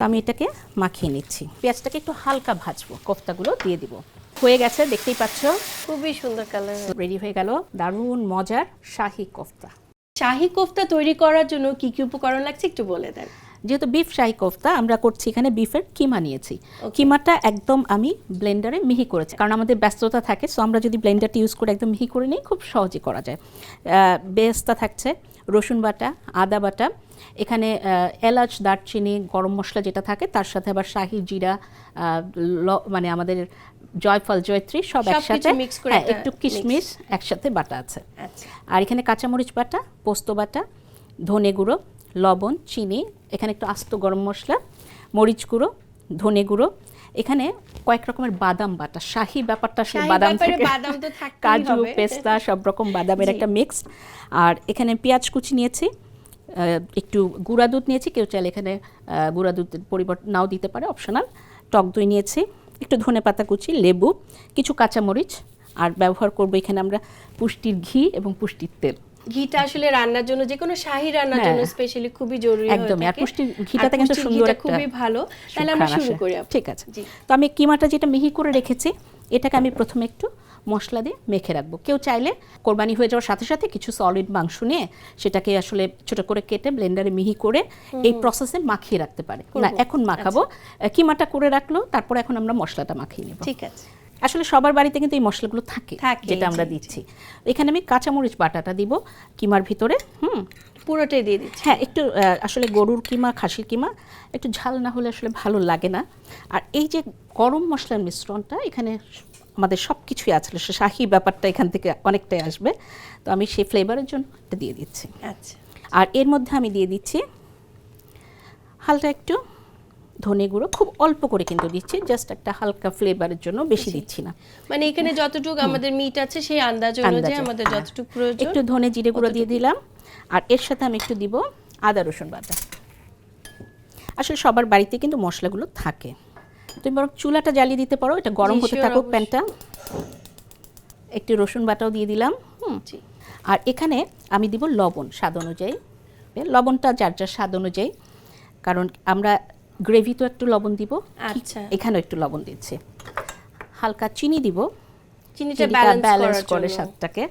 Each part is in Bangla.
আমি এটাকে মাখিয়ে নিচ্ছি। পেঁয়াজটাকে একটু হালকা ভাজবো কোফতাগুলো দিয়ে দিব। হয়ে গেছে দেখতেই পাচ্ছ? খুবই সুন্দর কালার রেডি হয়ে গেল দারুণ মজার শাহি কোফতা। শাহি কোফতা তৈরি করার জন্য কি কি উপকরণ লাগছে একটু বলে দেন। যেহেতু বিফ শাহি কোফতা আমরা করছি এখানে বিফের কিমা নিয়েছি। কিমাটা একদম আমি ব্লেন্ডারে মিহি করেছি কারণ আমাদের ব্যস্ততা থাকে সো আমরা যদি ব্লেন্ডারটা ইউজ করে একদম মিহি করে নিই খুব সহজে করা যায়। আহ, বেরেস্তা থাকছে রসুন বাটা আদা বাটা এখানে এলাচ দারচিনি গরম মশলা যেটা থাকে তার সাথে আবার শাহি জিরা মানে আমাদের জয়ফল জয়ত্রী সব একসাথে হ্যাঁ, একটা কিশমিশ একসাথে বাটা আছে। আচ্ছা। আর এখানে কাঁচামরিচ বাটা পোস্ত বাটা ধনে গুঁড়ো লবণ চিনি এখানে একটু আস্ত গরম মশলা মরিচ গুঁড়ো ধনে গুঁড়ো। এখানে কয়েক রকমের বাদাম বাটা শাহি ব্যাপারটা শাহি বাদাম থেকে কাজু পেস্তা সব রকম বাদামের একটা মিক্স আর এখানে পেঁয়াজ কুচি নিয়েছি একটু গুঁড়া দুধ নিয়েছি কেউ চাইলে এখানে গুঁড়া দুধের পরিবর্তন নাও দিতে পারে অপশনাল টক দই নিয়েছি একটু ধনে পাতা কুচি লেবু কিছু কাঁচামরিচ আর ব্যবহার করব এখানে আমরা পুষ্টির ঘি এবং পুষ্টির তেল। ঘিটা আসলে রান্নার জন্য যে কোনো শাহি রান্নার জন্য হ্যাঁ। স্পেশালি খুবই জরুরি একদম আর পুষ্টি ঘিটাতে কিন্তু পুষ্টির সুন্দর ঘিটা একটা খুবই ভালো। তাহলে আমরা শুরু করি ঠিক আছে। তো আমি কিমাটা যেটা মিহি করে রেখেছি এটাকে আমি প্রথমে একটু মশলা দিয়ে মেখে রাখব। কেউ চাইলে কোরবানি হয়ে যাওয়ার সাথে সাথে কিছু সলিড মাংস নিয়ে সেটাকে আসলে ছোট করে কেটে ব্লেন্ডারে মিহি করে এই প্রসেসে মাখিয়ে রাখতে পারে। না এখন মাখাবো। আচ্ছা। কিমাটা করে রাখল তারপর এখন আমরা মশলাটা মাখিয়ে নেব। ঠিক আছে। আসলে সবার বাড়িতে কিন্তু এই মশলাগুলো থাকে যেটা আমরা। দিচ্ছি। এখানে আমি কাঁচামরিচ বাটাটা দিব কিমার ভিতরে হুম? পুরোটাই দিয়ে দিচ্ছি। হ্যাঁ একটু আসলে গরুর কিমা খাসির কিমা একটু ঝাল না হলে আসলে ভালো লাগে না। আর এই যে গরম মশলার মিশ্রণটা এখানে আমাদের সব কিছুই আছে সে শাহি ব্যাপারটা এখান থেকে অনেকটাই আসবে। তো আমি সেই ফ্লেভারের জন্য এটা দিয়ে দিচ্ছি। আচ্ছা। আর এর মধ্যে আমি দিয়ে দিচ্ছি হালটা একটু ধনে গুঁড়ো খুব অল্প করে কিন্তু দিচ্ছি জাস্ট একটা হালকা ফ্লেভারের জন্য বেশি দিচ্ছি না। মানে এখানে যতটুকু আমাদের মিট আছে সেই আন্দাজ অনুযায়ী আমাদের হ্যাঁ। যতটুকু প্রয়োজন একটু ধনে জিরে গুঁড়ো দিয়ে দিলাম আর এর সাথে আমি একটু দিব আদা রসুন বাটা। আসলে সবার বাড়িতে কিন্তু মশলাগুলো থাকে। তুমি বরং চুলাটা জ্বালিয়ে দিতে পারো এটা গরম হতে থাকুক। প্যানটা। একটু রসুন বাটাও দিয়ে দিলাম। হুম। আর এখানে আমি দিব লবণ স্বাদ অনুযায়ী। লবণটা যার যার স্বাদ অনুযায়ী। কারণ আমরা গ্রেভি তো একটু লবণ দিব। আচ্ছা। এখানেও একটু লবণ দিচ্ছি। হালকা চিনি দিব। চিনিটা ব্যালেন্স ব্যালেন্স করে স্বাদটাকে।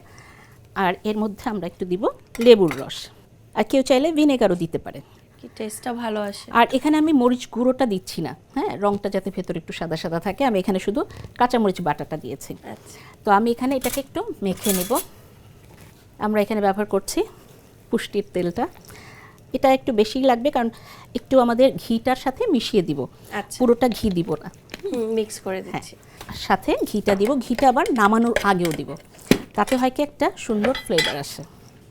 আর এর মধ্যে আমরা একটু দিব লেবুর রস। আর কেউ চাইলে ভিনেগারও দিতে পারে। কি টেস্টটা ভালো আসে। আর এখানে আমি মরিচ গুঁড়োটা দিচ্ছি না। হ্যাঁ রংটা যাতে ভেতরে একটু সাদা সাদা থাকে। আমি এখানে শুধু কাঁচামরিচ বাটাটা দিয়েছি। আচ্ছা। তো আমি এখানে এটাকে একটু মেখে নেব। আমরা এখানে ব্যবহার করছি পুষ্টির তেলটা। এটা একটু বেশিই লাগবে কারণ একটু আমাদের ঘিটার সাথে মিশিয়ে দিব। আচ্ছা। পুরোটা ঘি দিব না। মিক্স করে হ্যাঁ দিচ্ছি। সাথে ঘিটা দিব। ঘিটা আবার নামানোর আগেও দিব। তাতে হয় কি একটা সুন্দর ফ্লেভার আসে।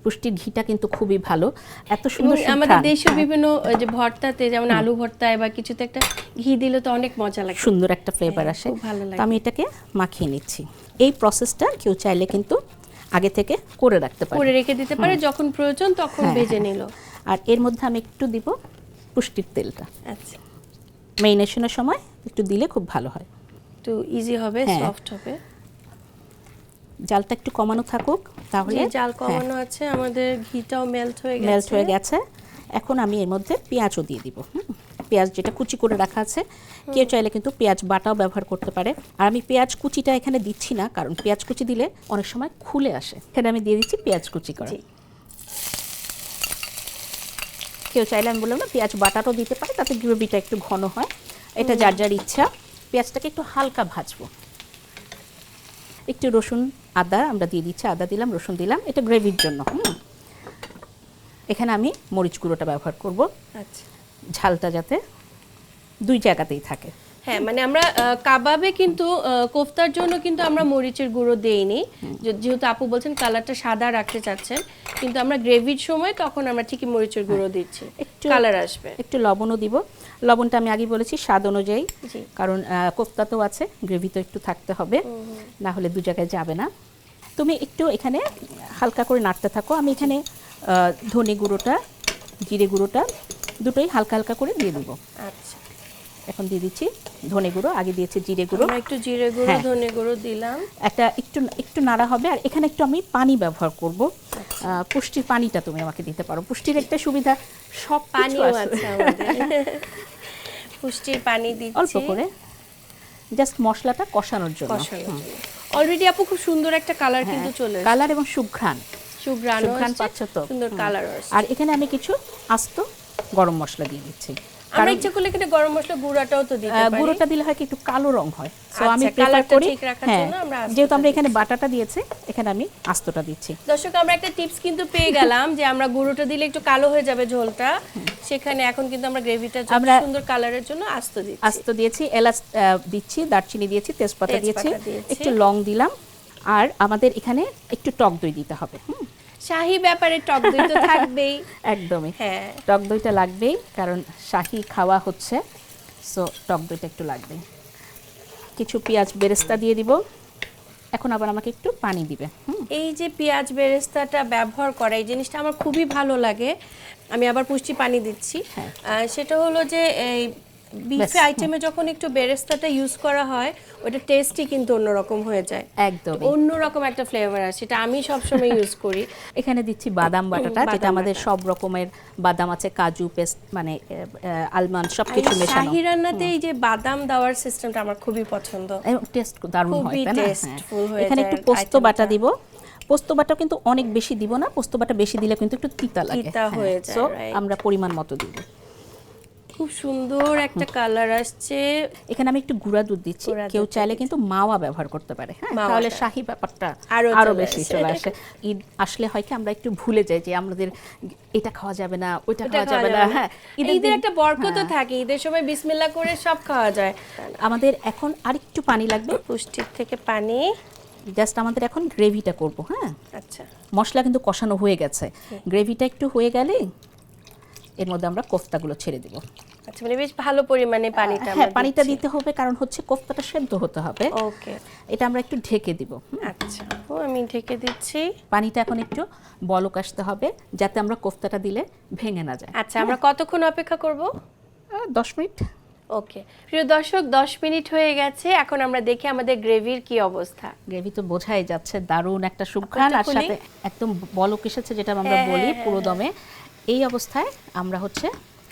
পুষ্টির ঘিটা কিন্তু খুবই ভালো। এত সুন্দর আমাদের দেশীয় হ্যাঁ, বিভিন্ন যে ভর্তাতে যেমন আলু ভর্তায় বা কিছুতে একটা ঘি দিলে তো অনেক মজা লাগে। সুন্দর একটা ফ্লেভার হ্যাঁ, আসে। খুব ভালো লাগে। আমি এটাকে মাখিয়ে নিচ্ছি। এই প্রসেসটা কেউ চাইলে কিন্তু আগে থেকে করে রাখতে পারে। করে রেখে দিতে পারে যখন প্রয়োজন তখন ভেজে। নিল। আর এর মধ্যে আমি একটু দিব পুষ্টির তেলটা। আচ্ছা। মেরিনেশনের সময় একটু দিলে খুব ভালো হয়। একটু ইজি হবে হ্যাঁ। সফট হবে। জালটা একটু কমানো থাকুক তাহলে জাল কমানো আছে আমাদের ঘিটাও মেল্ট হয়ে গেছে। মেল্ট হয়ে গেছে। এখন আমি এর মধ্যে পেঁয়াজও দিয়ে দিব হুম। পেঁয়াজ যেটা কুচি করে রাখা আছে কেউ চাইলে কিন্তু পেঁয়াজ বাটাও ব্যবহার করতে পারে। আর আমি পেঁয়াজ কুচিটা এখানে দিচ্ছি না কারণ পেঁয়াজ কুচি দিলে অনেক সময় খুলে আসে। এখানে আমি দিয়ে দিচ্ছি পেঁয়াজ কুচি করা জি। কেউ চাইলে আমি বললাম না পেঁয়াজ বাটাটাও দিতে পারে তাতে গ্রেভিটা একটু ঘন হয়। এটা যার যার ইচ্ছা পেঁয়াজটাকে একটু হালকা ভাজবো। একটু রসুন আদা আমরা দিয়ে দিচ্ছি আদা দিলাম রসুন দিলাম এটা গ্রেভির জন্য হুম। এখানে আমি মরিচ গুঁড়োটা ব্যবহার করব। আচ্ছা। ঝালটা যাতে দুই জায়গাতেই থাকে। হ্যাঁ মানে আমরা কাবাবে কিন্তু কোফতার জন্য কিন্তু আমরা মরিচের গুঁড়ো দেইনি। যেহেতু আপু বলছেন কালারটা সাদা রাখতে চাচ্ছেন কিন্তু আমরা গ্রেভির সময় তখন আমরা ঠিকই মরিচের গুঁড়ো দিচ্ছি। একটু কালার আসবে। একটু লবণও দিব। লবণটা আমি আগে বলেছি স্বাদ অনুযায়ী। কারণ কোফতা তো আছে গ্রেভি তো একটু থাকতে হবে। না হলে দু জায়গায় যাবে না। তুমি একটু এখানে হালকা করে নাড়তে থাকো। আমি এখানে ধনে গুঁড়োটা জিরে গুঁড়োটা দুটোই হালকা হালকা করে দিয়ে দেবো। আচ্ছা। এখন দিয়ে দিচ্ছি ধনে গুঁড়ো আগে দিয়েছি জিরে গুঁড়ো। একটু জিরে গুঁড়ো হ্যাঁ। ধনে গুঁড়ো দিলাম। একটা একটু একটু নাড়া হবে। আর এখানে একটু আমি পানি ব্যবহার করব। পুষ্টির পানিটা তুমি আমাকে দিতে পারো। পুষ্টির একটা সুবিধা সব আছে। পুষ্টির পানি দিচ্ছি। অল্প করে। জাস্ট মশলাটা কষানোর জন্য। অলরেডি আপু খুব সুন্দর একটা কালার কিন্তু চলে কালার এবং সুঘ্রাণ। সুঘ্রাণ পাচ্ছ তো? সুন্দর কালার আর এখানে আমি কিছু আস্ত গরম মশলা দিয়ে দিচ্ছি। আমরা ইচ্ছা করলে কিন্তু গরম মশলা গুঁড়াটাও তো দিতে পারি। গুঁড়োটা দিলে হয় কি একটু কালো রং হয়। সো আচ্ছা, আমি প্রেফার করি হ্যাঁ যেহেতু আমরা এখানে বাটাটা দিয়েছি এখানে আমি আস্তটা দিচ্ছি। দর্শক আমরা একটা টিপস কিন্তু পেয়ে গেলাম যে আমরা গুঁড়োটা দিলে একটু কালো হয়ে যাবে ঝোলটা। সেখানে এখন কিন্তু আমরা গ্রেভিটা আমরা- সুন্দর কালারের জন্য আস্ত দিচ্ছি। আস্ত দিয়েছি এলাচ দিচ্ছি দারচিনি দিয়েছি তেজপাতা দিয়েছি। একটু লং দিলাম। আর আমাদের এখানে একটু টক দই দিতে হবে হুম, শাহি ব্যাপারে টক দই তো থাকবেই। একদমই। হ্যাঁ। টক দইটা লাগবেই কারণ শাহি খাওয়া হচ্ছে সো টক দইটা একটু লাগবে কিছু পেঁয়াজ বেরেস্তা দিয়ে দিব। এখন আবার আমাকে একটু পানি দিবে এই যে পেঁয়াজ বেরেস্তাটা ব্যবহার করা এই জিনিসটা আমার খুবই ভালো লাগে। আমি আবার পুষ্টি পানি দিচ্ছি। হ্যাঁ। সেটা হলো যে এই বিফে আইটেমে যখন একটু বেরেস্তাটা ইউজ করা হয় ওটা টেস্টই কিন্তু অন্যরকম হয়ে যায়। একদম অন্যরকম একটা ফ্লেভার আসে সেটা আমি সবসময় ইউজ করি। এখানে দিচ্ছি বাদাম বাটাটা যেটা আমাদের সব রকমের বাদাম আছে কাজু পেস্ট মানে আলমন্ড সব কিছু মেশানো। শাহি রান্নাতে এই যে বাদাম দেওয়ার সিস্টেমটা আমার খুবই পছন্দ। টেস্ট দারুণ হয় খুবই তাই না? হ্যাঁ। হয়ে এখানে একটু পোস্ত বাটা দিব। পোস্ত বাটা কিন্তু অনেক বেশি দিব না পোস্ত বাটা বেশি দিলে কিন্তু একটু তিতা লাগে। তিতা হয়ে যায়, সো আমরা পরিমাণ মতো দিব। খুব সুন্দর একটা কালার আসছে। এখানে আমি একটু গুঁড়া দুধ দিচ্ছি। কেউ চাইলে কিন্তু মাওয়া ব্যবহার করতে পারে হ্যাঁ? তাহলে শাহি ব্যাপারটা আরও বেশি চলে আসে। ঈদ আসলে হয় কি আমরা একটু ভুলে যাই যে আমাদের এটা খাওয়া যাবে না ওইটা খাওয়া খাওয়া যাবে না হ্যাঁ? ঈদের একটা বরকত হ্যাঁ। থাকে ঈদের সময় বিসমিল্লাহ করে সব খাওয়া যায়। আমাদের এখন আরেকটু পানি লাগবে। পুষ্টির থেকে পানি। জাস্ট আমাদের এখন গ্রেভিটা করব হ্যাঁ? আচ্ছা। মশলা কিন্তু কষানো হয়ে গেছে। গ্রেভিটা একটু হয়ে গেলে এর মধ্যে আমরা কোফতাগুলো ছেড়ে দিব। আচ্ছা মানে বেশ ভালো পরিমাণে পানিটা হ্যাঁ পানিটা দিতে হবে কারণ হচ্ছে কোফতাটা সেদ্ধ হতে হবে। ওকে। এটা আমরা একটু ঢেকে দিব আচ্ছা ও আমি ঢেকে দিচ্ছি। পানিটা এখন একটু বলক আসতে হবে যাতে আমরা কোফতাটা দিলে ভেঙে না যায়। আচ্ছা আমরা কতক্ষণ অপেক্ষা করব? দশ মিনিট। ওকে। প্রিয় দর্শক দশ মিনিট হয়ে গেছে। এখন আমরা দেখি আমাদের গ্রেভির কি অবস্থা। গ্রেভি তো বোঝাই যাচ্ছে দারুণ একটা সুঘ্রাণ আর সাথে একদম বলক এসেছে যেটা আমরা হ্যাঁ, বলি হ্যাঁ, পুরো দমে এই অবস্থায় আমরা হচ্ছে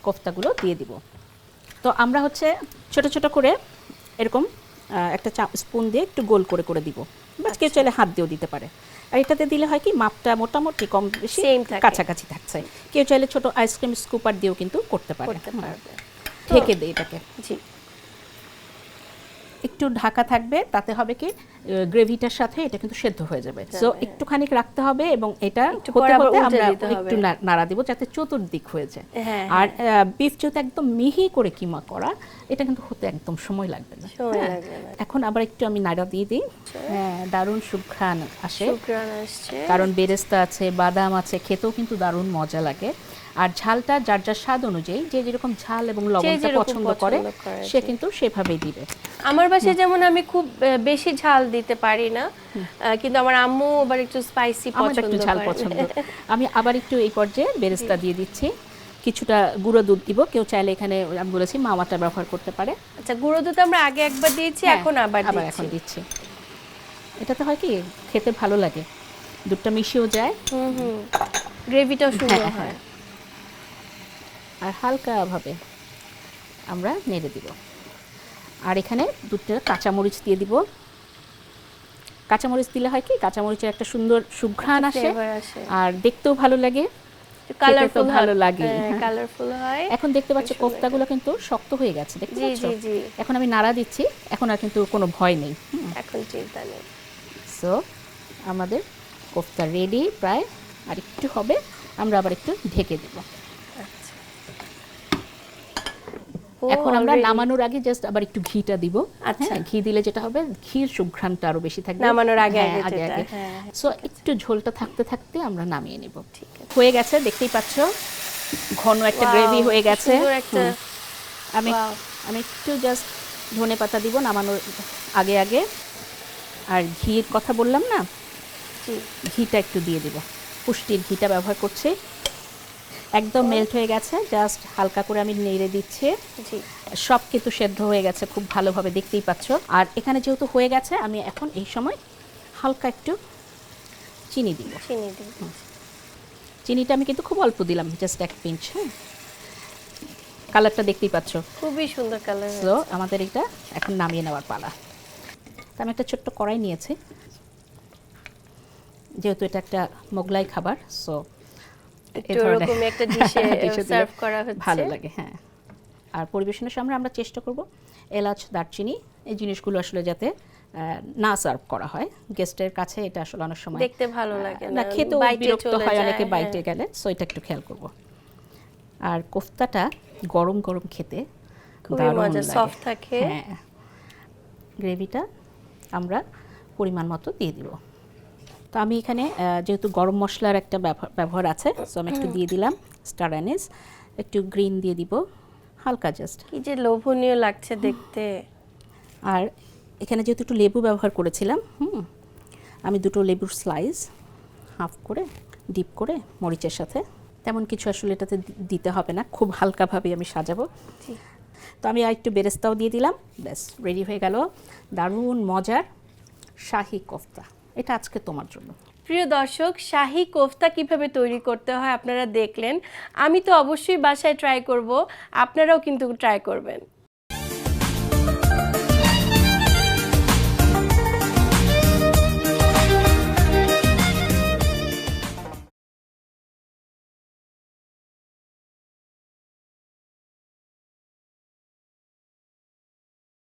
কোফতাগুলো দিয়ে দিব। তো আমরা হচ্ছে ছোট ছোট করে এরকম একটা চা স্পুন দিয়ে একটু গোল করে করে দিব। বা কেউ আচ্ছা। চাইলে হাত দিয়েও দিতে পারে। আর এটাতে দিলে হয় কি মাপটা মোটামুটি কম বেশি কাছাকাছি থাকছে। কেউ চাইলে ছোট আইসক্রিম স্কুপার দিয়েও কিন্তু করতে পারে। ঢেকে দিই এটাকে। জি। একটু ঢাকা থাকবে তাতে হবে কি গ্রেভিটার সাথে এটা কিন্তু সেদ্ধ হয়ে যাবে। সো একটুখানি রাখতে হবে এবং এটা হতে হতে আমরা একটু নাড়া দিব যাতে চতুর্দিক হয়ে যায়। হ্যাঁ, আর বিফ যেহেতু একদম মিহি করে কিমা করা এটা কিন্তু হতে একদম সময় লাগবে না। হ্যাঁ। এখন আবার একটু আমি নাড়া দিয়ে দিই। হ্যাঁ দারুণ সুঘ্রাণ আসে। কারণ বেরেস্তা আছে বাদাম আছে খেতেও কিন্তু দারুণ মজা লাগে। আর ঝালটা যার যার স্বাদ অনুযায়ী যে যেরকম ঝাল এবং লবণটা পছন্দ করে সে কিন্তু সেভাবেই দিবে। আমার বাসায় যেমন আমি খুব বেশি ঝাল দিতে পারি না কিন্তু আমার আম্মু আবার একটু স্পাইসি পছন্দ একটু ঝাল পছন্দ। আমি আবার একটু এই পর্যায়ে বেরেস্তা দিয়ে দিচ্ছি। কিছুটা গুঁড়ো দুধ দিব। কেউ চাইলে এখানে আমি বলেছি মামাটা ব্যবহার করতে পারে। আচ্ছা গুঁড়ো দুধ আমরা আগে একবার দিয়েছি হ্যাঁ, এখন আবার আবার এখন দিচ্ছি। এটাতে হয় কি খেতে ভালো লাগে। দুধটা মিশিয়েও যায়। হুম হুম। গ্রেভিটাও সুন্দর হ্যাঁ, হয়। আর হালকাভাবে আমরা নেড়ে দিব। আর এখানে দুধটা কাঁচামরিচ দিয়ে দিব। কাঁচামরিচ দিলে হয় কি? কাঁচামরিচের একটা সুন্দর সুঘ্রাণ আসে আর দেখতেও ভালো লাগে কালারফুল ভালো লাগে। কালারফুল হয়। এখন দেখতে পাচ্ছি কোফতাগুলো কিন্তু শক্ত হয়ে গেছে দেখতে পাচ্ছ? এখন আমি নাড়া দিচ্ছি এখন আর কিন্তু কোনো ভয় নেই। এখন চিন্তা নেই। সো আমাদের কোফতা রেডি প্রায়। আর একটু হবে আমরা আবার একটু ঢেকে দেব আচ্ছা এখন আমরা নামানোর আগে জাস্ট আবার একটু ঘিটা দিব। আচ্ছা। হ্যাঁ, ঘি দিলে যেটা হবে ঘির সুঘ্রাণটা আরও বেশি থাকবে। নামানোর আগে হ্যাঁ, আগে আগে আগে। হ্যাঁ, সো একটু ঝোলটা থাকতে থাকতে আমরা নামিয়ে নিব। ঠিক হয়ে গেছে দেখতেই পাচ্ছ। ঘন একটা গ্রেভি হয়ে গেছে। আমি আমি একটু জাস্ট ধনে পাতা দিব নামানোর আগে আগে। আর ঘির কথা বললাম না? ঘিটা একটু দিয়ে দিব। পুষ্টির ঘিটা ব্যবহার করছি। একদম মেল্ট হয়ে গেছে। জাস্ট হালকা করে আমি নেড়ে দিচ্ছি। জি। সব কিন্তু সেদ্ধ হয়ে গেছে খুব ভালোভাবে দেখতেই পাচ্ছ। আর এখানে যেহেতু হয়ে গেছে আমি এখন এই সময় হালকা একটু চিনি দিব। চিনি দিই চিনিটা আমি কিন্তু খুব অল্প দিলাম জাস্ট এক পিঞ্চ হ্যাঁ কালারটা দেখতেই পাচ্ছ। খুবই সুন্দর কালার সো আমাদের এটা এখন নামিয়ে নেওয়ার পালা। তো আমি একটা ছোট্ট কড়াই নিয়েছি। যেহেতু এটা একটা মোগলাই খাবার সো একটু ওরকমই একটা ডিশে সার্ভ করা হচ্ছে। ভালো লাগে হ্যাঁ। আর পরিবেশনের সময় আমরা চেষ্টা করব এলাচ দারচিনি এই জিনিসগুলো আসলে যাতে না সার্ভ করা হয়। গেস্টের কাছে এটা আসলে অনেক সময় দেখতে ভালো লাগে না খেতেও বিরক্ত হয় অনেকে হ্যাঁ। বাইটে গেলে সো এটা একটু খেয়াল করব। আর কোফতাটা গরম গরম খেতে খুবই মজা সফট থাকে। হ্যাঁ। গ্রেভিটা আমরা পরিমাণ মতো দিয়ে দিব। তো আমি এখানে যেহেতু গরম মশলার একটা ব্যবহার ব্যবহার আছে সো আমি একটু দিয়ে দিলাম স্টার অ্যানিস একটু গ্রিন দিয়ে দিব হালকা জাস্ট কি যে লোভনীয় লাগছে দেখতে। আর এখানে যেহেতু একটু লেবু ব্যবহার করেছিলাম হুম আমি দুটো লেবুর স্লাইস হাফ করে ডিপ করে মরিচের সাথে। তেমন কিছু আসলে এটাতে দিতে হবে না খুব হালকাভাবে আমি সাজাবো। তো আমি আর একটু বেরেস্তাও দিয়ে দিলাম ব্যাস রেডি হয়ে গেল। দারুণ মজার শাহি কোফতা। এটা আজকে তোমার জন্য। প্রিয় দর্শক, শাহি কোফতা কীভাবে তৈরি করতে হয় আপনারা দেখলেন। আমি তো অবশ্যই বাসায় ট্রাই করব, আপনারাও কিন্তু ট্রাই করবেন।